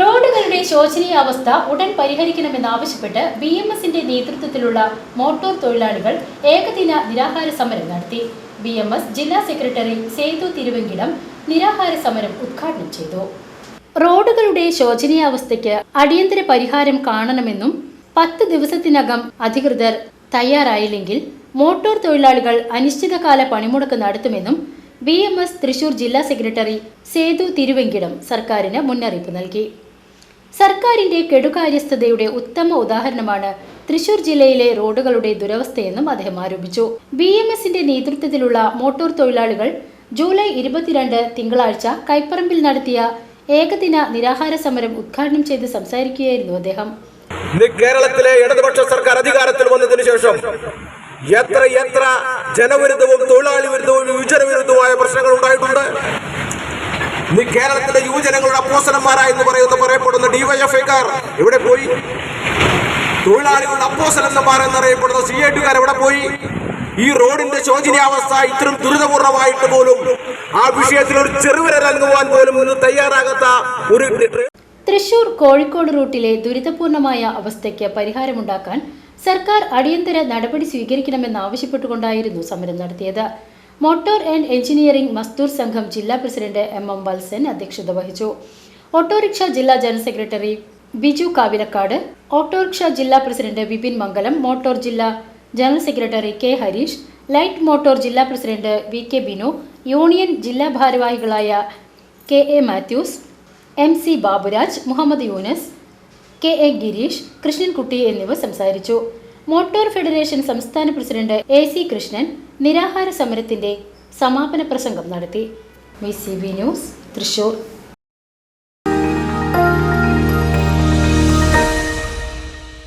റോഡുകളുടെ ശോചനീയാവസ്ഥ ഉടൻ പരിഹരിക്കണമെന്നാവശ്യപ്പെട്ട് ബി എം എസിന്റെ നേതൃത്വത്തിലുള്ള മോട്ടോർ തൊഴിലാളികൾ ഏകദിന നിരാഹാര സമരം നടത്തി. ബി എം എസ് ജില്ലാ സെക്രട്ടറി സേതു തിരുവെങ്കിടം നിരാഹാര സമരം ഉദ്ഘാടനം ചെയ്തു. റോഡുകളുടെ ശോചനീയാവസ്ഥയ്ക്ക് അടിയന്തര പരിഹാരം കാണണമെന്നും പത്ത് ദിവസത്തിനകം അധികൃതർ തയ്യാറായില്ലെങ്കിൽ മോട്ടോർ തൊഴിലാളികൾ അനിശ്ചിതകാല പണിമുടക്ക് നടത്തുമെന്നും ബി എം എസ് തൃശൂർ ജില്ലാ സെക്രട്ടറി സേതു തിരുവെങ്കിടം സർക്കാരിന് മുന്നറിയിപ്പ് നൽകി. സർക്കാരിന്റെ കെടുകാര്യസ്ഥതയുടെ ഉത്തമ ഉദാഹരണമാണ് തൃശൂർ ജില്ലയിലെ റോഡുകളുടെ ദുരവസ്ഥയെന്നും അദ്ദേഹം ആരോപിച്ചു. ബി എം എസിന്റെ നേതൃത്വത്തിലുള്ള മോട്ടോർ തൊഴിലാളികൾ ജൂലൈ ഇരുപത്തിരണ്ട് തിങ്കളാഴ്ച കൈപ്പറമ്പിൽ നടത്തിയ ഏകദിന നിരാഹാര സമരം ഉദ്ഘാടനം ചെയ്ത് സംസാരിക്കുകയായിരുന്നു അദ്ദേഹം. കേരളത്തിലെ ഇടതുപക്ഷ സർക്കാർ അധികാരത്തിൽ വന്നതിനു ശേഷം എത്ര എത്ര ജനവിരുദ്ധവും തൊഴിലാളി വിരുദ്ധവും യുവജന വിരുദ്ധവുമായ പ്രശ്നങ്ങൾ ഉണ്ടായിട്ടുണ്ട്? കേരളത്തിലെ യുവജനങ്ങളുടെ അപ്പോസനന്മാരാ എന്ന് പറയുന്ന പറയപ്പെടുന്ന ഡിവൈഎഫ്ഐക്കാർ എവിടെ പോയി? തൊഴിലാളികളുടെ അപ്പോസനന്മാർ എന്നറിയപ്പെടുന്ന സി ഐ ടിക്കാർ എവിടെ പോയി? ഈ റോഡിന്റെ ശോചനീയാവസ്ഥ ഇത്രയും ദുരിതപൂർണമായിട്ട് പോലും ആ വിഷയത്തിൽ ഒരു ചെറുവിരലങ്ങുവാൻ പോലും ഇന്ന് തയ്യാറാകാത്ത ഒരു തൃശൂർ കോഴിക്കോട് റൂട്ടിലെ ദുരിതപൂർണമായ അവസ്ഥയ്ക്ക് പരിഹാരമുണ്ടാക്കാൻ സർക്കാർ അടിയന്തര നടപടി സ്വീകരിക്കണമെന്നാവശ്യപ്പെട്ടുകൊണ്ടായിരുന്നു സമരം നടത്തിയത്. മോട്ടോർ ആൻഡ് എഞ്ചിനീയറിംഗ് മസ്തൂർ സംഘം ജില്ലാ പ്രസിഡന്റ് എം എം വത്സൻ അധ്യക്ഷത വഹിച്ചു. ഓട്ടോറിക്ഷ ജില്ലാ general secretary Biju Kavilakkad autorickshaw ജില്ലാ പ്രസിഡന്റ് വിപിൻ മംഗലം മോട്ടോർ ജില്ലാ general secretary K Harish light motor ജില്ലാ president V K Binu union ജില്ലാ ഭാരവാഹികളായ K A Mathews M C Baburaj Muhammad Yunus K A Girish Krishnankutty എന്നിവർ സംസാരിച്ചു. Motor federation സംസ്ഥാന president A C Krishnan നിരാഹാര സമരത്തിന്റെ സമാപന പ്രസംഗം നടത്തി. V news Thrissur.